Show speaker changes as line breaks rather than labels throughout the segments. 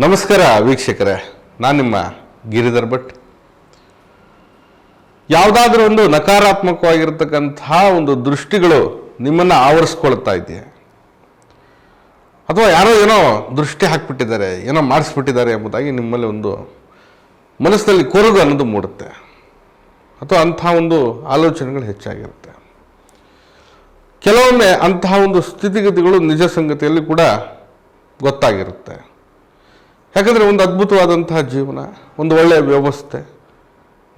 ನಮಸ್ಕಾರ ವೀಕ್ಷಕರೇ, ನಾನು ನಿಮ್ಮ ಗಿರಿಧರ್ ಭಟ್. ಯಾವುದಾದ್ರೂ ಒಂದು ನಕಾರಾತ್ಮಕವಾಗಿರ್ತಕ್ಕಂತಹ ಒಂದು ದೃಷ್ಟಿಗಳು ನಿಮ್ಮನ್ನು ಆವರಿಸ್ಕೊಳ್ತಾ ಇದೆಯಾ ಅಥವಾ ಯಾರೋ ಏನೋ ದೃಷ್ಟಿ ಹಾಕಿಬಿಟ್ಟಿದ್ದಾರೆ, ಏನೋ ಮಾಡಿಸ್ಬಿಟ್ಟಿದ್ದಾರೆ ಎಂಬುದಾಗಿ ನಿಮ್ಮಲ್ಲಿ ಒಂದು ಮನಸ್ಸಿನಲ್ಲಿ ಕೊರಗು ಅನ್ನೋದು ಮೂಡುತ್ತೆ. ಅಥವಾ ಅಂತಹ ಒಂದು ಆಲೋಚನೆಗಳು ಹೆಚ್ಚಾಗಿರುತ್ತೆ. ಕೆಲವೊಮ್ಮೆ ಅಂತಹ ಒಂದು ಸ್ಥಿತಿಗತಿಗಳು ನಿಜ ಸಂಗತಿಯಲ್ಲಿ ಕೂಡ ಗೊತ್ತಾಗಿರುತ್ತೆ. ಯಾಕಂದರೆ ಒಂದು ಅದ್ಭುತವಾದಂತಹ ಜೀವನ, ಒಂದು ಒಳ್ಳೆಯ ವ್ಯವಸ್ಥೆ,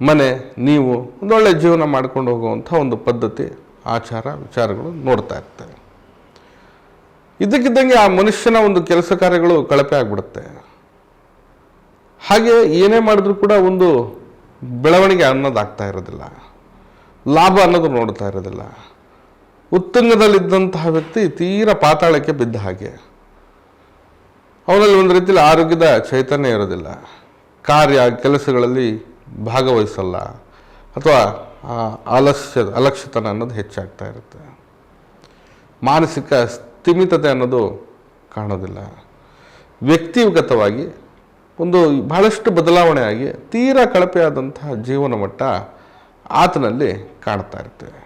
ಮನೆ, ನೀವು ಒಂದು ಒಳ್ಳೆಯ ಜೀವನ ಮಾಡ್ಕೊಂಡು ಹೋಗುವಂಥ ಒಂದು ಪದ್ಧತಿ, ಆಚಾರ, ವಿಚಾರಗಳು ನೋಡ್ತಾ ಇರ್ತವೆ. ಇದ್ದಕ್ಕಿದ್ದಂಗೆ ಆ ಮನುಷ್ಯನ ಒಂದು ಕೆಲಸ ಕಾರ್ಯಗಳು ಕಳಪೆ ಆಗಿಬಿಡುತ್ತೆ. ಹಾಗೆ ಏನೇ ಮಾಡಿದ್ರೂ ಕೂಡ ಒಂದು ಬೆಳವಣಿಗೆ ಅನ್ನೋದಾಗ್ತಾ ಇರೋದಿಲ್ಲ. ಲಾಭ ಅನ್ನೋದು ನೋಡ್ತಾ ಇರೋದಿಲ್ಲ. ಉತ್ತುಂಗದಲ್ಲಿದ್ದಂತಹ ವ್ಯಕ್ತಿ ತೀರ ಪಾತಾಳಕ್ಕೆ ಬಿದ್ದ ಹಾಗೆ. ಅವನಲ್ಲಿ ಒಂದು ರೀತಿಯಲ್ಲಿ ಆರೋಗ್ಯದ ಚೈತನ್ಯ ಇರೋದಿಲ್ಲ. ಕಾರ್ಯ, ಕೆಲಸಗಳಲ್ಲಿ ಭಾಗವಹಿಸಲ್ಲ. ಅಥವಾ ಆಲಸ್ಯ ಅಲಕ್ಷ್ಯತನ ಅನ್ನೋದು ಹೆಚ್ಚಾಗ್ತಾ ಇರುತ್ತೆ. ಮಾನಸಿಕ ಸ್ಥಿಮಿತತೆ ಅನ್ನೋದು ಕಾಣೋದಿಲ್ಲ. ವ್ಯಕ್ತಿಗತವಾಗಿ ಒಂದು ಬಹಳಷ್ಟು ಬದಲಾವಣೆಯಾಗಿ ತೀರಾ ಕಳಪೆಯಾದಂತಹ ಜೀವನ ಮಟ್ಟ ಆತನಲ್ಲಿ ಕಾಣ್ತಾ ಇರ್ತೇವೆ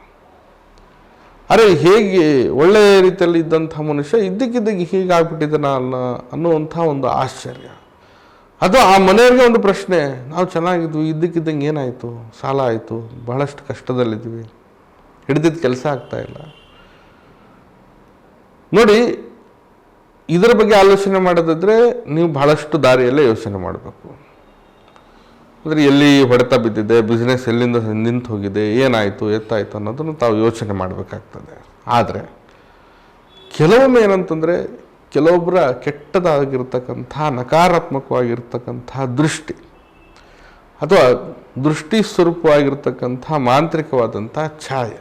ಅರೆ ಹೇಗೆ ಒಳ್ಳೆಯ ರೀತಿಯಲ್ಲಿ ಇದ್ದಂಥ ಮನುಷ್ಯ ಇದ್ದಕ್ಕಿದ್ದಕ್ಕೆ ಹೀಗಾಗ್ಬಿಟ್ಟಿದ್ದಾನ ಅಲ್ಲ ಅನ್ನುವಂಥ ಒಂದು ಆಶ್ಚರ್ಯ. ಅದು ಆ ಮನೆಯವ್ರಿಗೆ ಒಂದು ಪ್ರಶ್ನೆ, ನಾವು ಚೆನ್ನಾಗಿದ್ವಿ, ಇದ್ದಕ್ಕಿದ್ದಂಗೆ ಏನಾಯಿತು? ಸಾಲ ಆಯಿತು, ಬಹಳಷ್ಟು ಕಷ್ಟದಲ್ಲಿದ್ದೀವಿ, ಹಿಡಿದಿದ್ದ ಕೆಲಸ ಆಗ್ತಾ ಇಲ್ಲ. ನೋಡಿ, ಇದರ ಬಗ್ಗೆ ಆಲೋಚನೆ ಮಾಡೋದಿದ್ರೆ ನೀವು ಬಹಳಷ್ಟು ದಾರಿಯಲ್ಲೇ ಯೋಚನೆ ಮಾಡಬೇಕು. ಅಂದರೆ ಎಲ್ಲಿ ಹೊಡೆತ ಬಿದ್ದಿದೆ ಬಿಸ್ನೆಸ್ ಎಲ್ಲಿಂದ ನಿಂತು ಹೋಗಿದೆ, ಏನಾಯಿತು, ಎತ್ತಾಯಿತು ಅನ್ನೋದನ್ನು ತಾವು ಯೋಚನೆ ಮಾಡಬೇಕಾಗ್ತದೆ. ಆದರೆ ಕೆಲವೊಮ್ಮೆ ಏನಂತಂದರೆ ಕೆಲವೊಬ್ಬರ ಕೆಟ್ಟದಾಗಿರ್ತಕ್ಕಂಥ, ನಕಾರಾತ್ಮಕವಾಗಿರ್ತಕ್ಕಂಥ ದೃಷ್ಟಿ ಅಥವಾ ದೃಷ್ಟಿ ಸ್ವರೂಪವಾಗಿರ್ತಕ್ಕಂಥ ಮಾಂತ್ರಿಕವಾದಂಥ ಛಾಯೆ.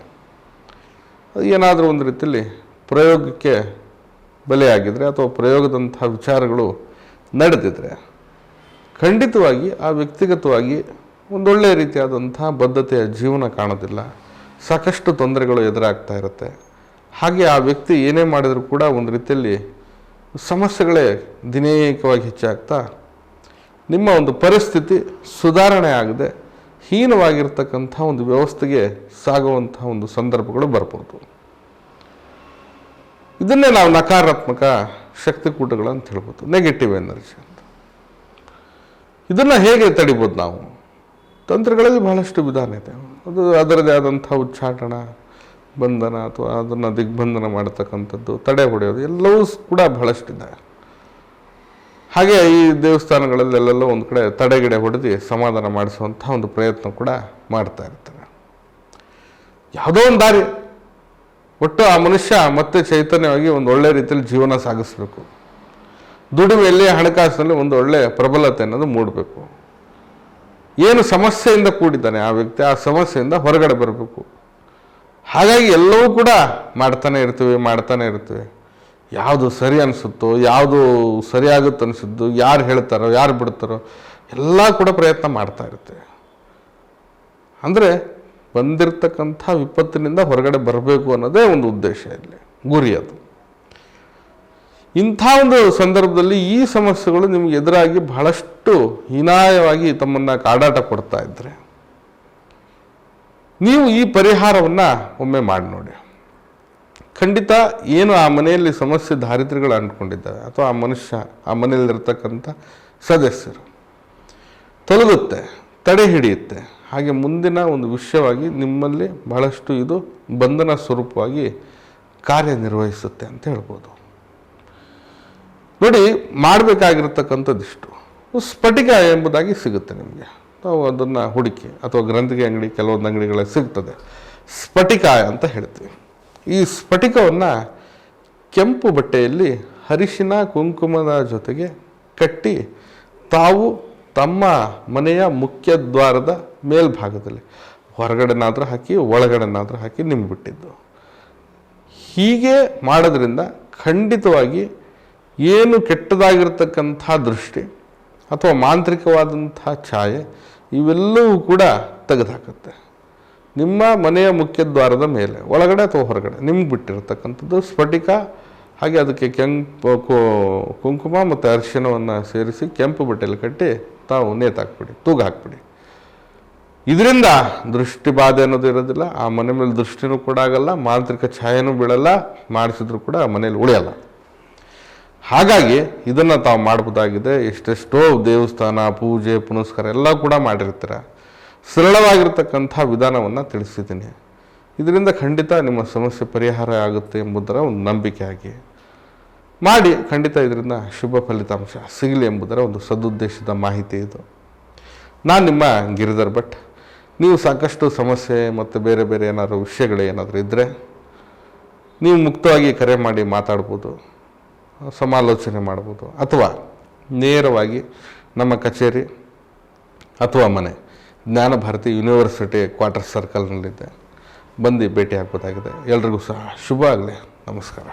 ಅದು ಏನಾದರೂ ಒಂದು ರೀತಿಯಲ್ಲಿ ಪ್ರಯೋಗಕ್ಕೆ ಬೆಲೆಯಾಗಿದ್ದರೆ ಅಥವಾ ಪ್ರಯೋಗದಂಥ ವಿಚಾರಗಳು ನಡೆದಿದ್ರೆ ಖಂಡಿತವಾಗಿ ಆ ವ್ಯಕ್ತಿಗತವಾಗಿ ಒಂದೊಳ್ಳೆಯ ರೀತಿಯಾದಂಥ ಬದ್ಧತೆಯ ಜೀವನ ಕಾಣೋದಿಲ್ಲ. ಸಾಕಷ್ಟು ತೊಂದರೆಗಳು ಎದುರಾಗ್ತಾ ಇರುತ್ತೆ. ಹಾಗೆ ಆ ವ್ಯಕ್ತಿ ಏನೇ ಮಾಡಿದರೂ ಕೂಡ ಒಂದು ರೀತಿಯಲ್ಲಿ ಸಮಸ್ಯೆಗಳೇ ದಿನೇಕವಾಗಿ ಹೆಚ್ಚಾಗ್ತಾ ನಿಮ್ಮ ಒಂದು ಪರಿಸ್ಥಿತಿ ಸುಧಾರಣೆ ಆಗದೆ ಹೀನವಾಗಿರ್ತಕ್ಕಂಥ ಒಂದು ವ್ಯವಸ್ಥೆಗೆ ಸಾಗುವಂಥ ಒಂದು ಸಂದರ್ಭಗಳು ಬರ್ಬೋದು. ಇದನ್ನೇ ನಾವು ನಕಾರಾತ್ಮಕ ಶಕ್ತಿಕೂಟಗಳು ಅಂತ ಹೇಳ್ಬೋದು. ನೆಗೆಟಿವ್ ಎನರ್ಜಿ ಇದನ್ನು ಹೇಗೆ ತಡಿಬೋದು ನಾವು? ತಂತ್ರಗಳಲ್ಲಿ ಬಹಳಷ್ಟು ವಿಧಾನ ಇದೆ. ಅದು ಅದರದೇ ಆದಂಥ ಉಚ್ಚಾಟನ ಬಂಧನ ಅಥವಾ ಅದನ್ನು ದಿಗ್ಬಂಧನ ಮಾಡತಕ್ಕಂಥದ್ದು, ತಡೆ ಹೊಡೆಯೋದು, ಎಲ್ಲವೂ ಕೂಡ ಬಹಳಷ್ಟಿದೆ. ಹಾಗೆ ಈ ದೇವಸ್ಥಾನಗಳಲ್ಲೆಲ್ಲೆಲ್ಲೋ ಒಂದು ಕಡೆ ತಡೆಗಿಡೆ ಹೊಡೆದು ಸಮಾಧಾನ ಮಾಡಿಸುವಂಥ ಒಂದು ಪ್ರಯತ್ನ ಕೂಡ ಮಾಡ್ತಾ ಇರ್ತಾರೆ. ಯಾವುದೋ ಒಂದು ದಾರಿ. ಒಟ್ಟು ಆ ಮನುಷ್ಯ ಮತ್ತೆ ಚೈತನ್ಯವಾಗಿ ಒಂದು ಒಳ್ಳೆ ರೀತಿಯಲ್ಲಿ ಜೀವನ ಸಾಗಿಸ್ಬೇಕು. ದುಡಿಮೆಯಲ್ಲಿ ಹಣಕಾಸಿನಲ್ಲಿ ಒಂದು ಒಳ್ಳೆಯ ಪ್ರಬಲತೆ ಅನ್ನೋದು ಮೂಡಬೇಕು. ಏನು ಸಮಸ್ಯೆಯಿಂದ ಕೂಡಿದ್ದಾನೆ ಆ ವ್ಯಕ್ತಿ, ಆ ಸಮಸ್ಯೆಯಿಂದ ಹೊರಗಡೆ ಬರಬೇಕು. ಹಾಗಾಗಿ ಎಲ್ಲವೂ ಕೂಡ ಮಾಡ್ತಾನೆ ಇರ್ತೀವಿ ಮಾಡ್ತಾನೆ ಇರ್ತೀವಿ. ಯಾವುದು ಸರಿ ಅನಿಸುತ್ತೋ, ಯಾವುದು ಸರಿಯಾಗುತ್ತೆ ಅನಿಸಿದ್ದು, ಯಾರು ಹೇಳ್ತಾರೋ, ಯಾರು ಬಿಡ್ತಾರೋ, ಎಲ್ಲ ಕೂಡ ಪ್ರಯತ್ನ ಮಾಡ್ತಾ ಇರ್ತೇವೆ ಅಂದರೆ ಬಂದಿರತಕ್ಕಂಥ ವಿಪತ್ತಿನಿಂದ ಹೊರಗಡೆ ಬರಬೇಕು ಅನ್ನೋದೇ ಒಂದು ಉದ್ದೇಶ ಇಲ್ಲಿ, ಗುರಿ ಅದು. ಇಂಥ ಒಂದು ಸಂದರ್ಭದಲ್ಲಿ ಈ ಸಮಸ್ಯೆಗಳು ನಿಮಗೆ ಎದುರಾಗಿ ಬಹಳಷ್ಟು ಹೀನಾಯವಾಗಿ ತಮ್ಮನ್ನು ಕಾಡಾಟ ಕೊಡ್ತಾ ಇದ್ದರೆ ನೀವು ಈ ಪರಿಹಾರವನ್ನು ಒಮ್ಮೆ ಮಾಡಿ ನೋಡಿ. ಖಂಡಿತ ಏನು ಆ ಮನೆಯಲ್ಲಿ ಸಮಸ್ಯೆ ದಾರಿದ್ರ್ಯಗಳು ಅಂಟ್ಕೊಂಡಿದ್ದಾವೆ, ಅಥವಾ ಆ ಮನುಷ್ಯ, ಆ ಮನೆಯಲ್ಲಿರ್ತಕ್ಕಂಥ ಸದಸ್ಯರು, ತೊಲಗುತ್ತೆ, ತಡೆ ಹಿಡಿಯುತ್ತೆ. ಹಾಗೆ ಮುಂದಿನ ಒಂದು ವಿಷಯವಾಗಿ ನಿಮ್ಮಲ್ಲಿ ಬಹಳಷ್ಟು ಇದು ಬಂಧನ ಸ್ವರೂಪವಾಗಿ ಕಾರ್ಯನಿರ್ವಹಿಸುತ್ತೆ ಅಂತ ಹೇಳ್ಬೋದು. ನೋಡಿ ಮಾಡಬೇಕಾಗಿರ್ತಕ್ಕಂಥದ್ದಿಷ್ಟು ಸ್ಫಟಿಕ ಎಂಬುದಾಗಿ ಸಿಗುತ್ತೆ ನಿಮಗೆ. ನಾವು ಅದನ್ನು ಹುಡುಕಿ ಅಥವಾ ಗ್ರಂಥಿಗೆ ಅಂಗಡಿ, ಕೆಲವೊಂದು ಅಂಗಡಿಗಳಲ್ಲಿ ಸಿಗ್ತದೆ. ಸ್ಫಟಿಕ ಅಂತ ಹೇಳ್ತೀವಿ. ಈ ಸ್ಫಟಿಕವನ್ನು ಕೆಂಪು ಬಟ್ಟೆಯಲ್ಲಿ ಅರಿಶಿನ, ಕುಂಕುಮದ ಜೊತೆಗೆ ಕಟ್ಟಿ ತಾವು ತಮ್ಮ ಮನೆಯ ಮುಖ್ಯ ದ್ವಾರದ ಮೇಲ್ಭಾಗದಲ್ಲಿ ಹೊರಗಡೆನಾದರೂ ಹಾಕಿ, ಒಳಗಡೆನಾದರೂ ಹಾಕಿ ನಿಂಬಿಟ್ಟಿದ್ದು. ಹೀಗೆ ಮಾಡೋದ್ರಿಂದ ಖಂಡಿತವಾಗಿ ಏನು ಕೆಟ್ಟದಾಗಿರ್ತಕ್ಕಂಥ ದೃಷ್ಟಿ ಅಥವಾ ಮಾಂತ್ರಿಕವಾದಂಥ ಛಾಯೆ ಇವೆಲ್ಲವೂ ಕೂಡ ತೆಗೆದುಹಾಕುತ್ತೆ. ನಿಮ್ಮ ಮನೆಯ ಮುಖ್ಯ ದ್ವಾರದ ಮೇಲೆ, ಒಳಗಡೆ ಅಥವಾ ಹೊರಗಡೆ, ನಿಮ್ಗೆ ಬಿಟ್ಟಿರ್ತಕ್ಕಂಥದ್ದು ಸ್ಫಟಿಕ, ಹಾಗೆ ಅದಕ್ಕೆ ಕೆಂಪು ಕುಂಕುಮ ಮತ್ತು ಅರಿಶಿಣವನ್ನು ಸೇರಿಸಿ ಕೆಂಪು ಬಟ್ಟೆಯಲ್ಲಿ ಕಟ್ಟಿ ತಾವು ನೇತಾಕ್ಬಿಡಿ ತೂಗು ಹಾಕ್ಬಿಡಿ. ಇದರಿಂದ ದೃಷ್ಟಿ ಬಾಧೆ ಅನ್ನೋದು ಇರೋದಿಲ್ಲ, ಆ ಮನೆ ಮೇಲೆ ದೃಷ್ಟಿನೂ ಕೂಡ ಆಗಲ್ಲ, ಮಾಂತ್ರಿಕ ಛಾಯೆನೂ ಬೀಳಲ್ಲ, ಮಾಡಿಸಿದ್ರು ಕೂಡ ಆ ಮನೇಲಿ ಉಳಿಯಲ್ಲ. ಹಾಗಾಗಿ ಇದನ್ನು ತಾವು ಮಾಡ್ಬೋದಾಗಿದೆ. ಎಷ್ಟೆಷ್ಟೋ ದೇವಸ್ಥಾನ, ಪೂಜೆ, ಪುನಸ್ಕಾರ ಎಲ್ಲ ಕೂಡ ಮಾಡಿರ್ತೀರ. ಸರಳವಾಗಿರ್ತಕ್ಕಂಥ ವಿಧಾನವನ್ನು ತಿಳಿಸಿದ್ದೀನಿ. ಇದರಿಂದ ಖಂಡಿತ ನಿಮ್ಮ ಸಮಸ್ಯೆ ಪರಿಹಾರ ಆಗುತ್ತೆ ಎಂಬುದರ ಒಂದು ನಂಬಿಕೆ ಆಗಿ. ಮಾಡಿ ಖಂಡಿತ ಇದರಿಂದ ಶುಭ ಫಲಿತಾಂಶ ಸಿಗಲಿ ಎಂಬುದರ ಒಂದು ಸದುದ್ದೇಶದ ಮಾಹಿತಿ ಇದು. ನಾನು ನಿಮ್ಮ ಗಿರಿಧರ್ ಭಟ್. ನೀವು ಸಾಕಷ್ಟು ಸಮಸ್ಯೆ ಮತ್ತು ಬೇರೆ ಬೇರೆ ಏನಾದರೂ ವಿಷಯಗಳು ಏನಾದರೂ ಇದ್ದರೆ ನೀವು ಮುಕ್ತವಾಗಿ ಕರೆ ಮಾಡಿ ಮಾತಾಡ್ಬೋದು. ಸಮಾಲೋಚನೆ ಮಾಡ್ಬೋದು. ಅಥವಾ ನೇರವಾಗಿ ನಮ್ಮ ಕಚೇರಿ ಅಥವಾ ಮನೆ, ಜ್ಞಾನ ಭಾರತಿ ಯೂನಿವರ್ಸಿಟಿ ಕ್ವಾರ್ಟರ್ ಸರ್ಕಲ್ನಲ್ಲಿದೆ. ಬಂದು ಭೇಟಿ ಆಗ್ಬೋದಾಗಿದೆ. ಎಲ್ರಿಗೂ ಸಹ ಶುಭ ಆಗಲಿ. ನಮಸ್ಕಾರ.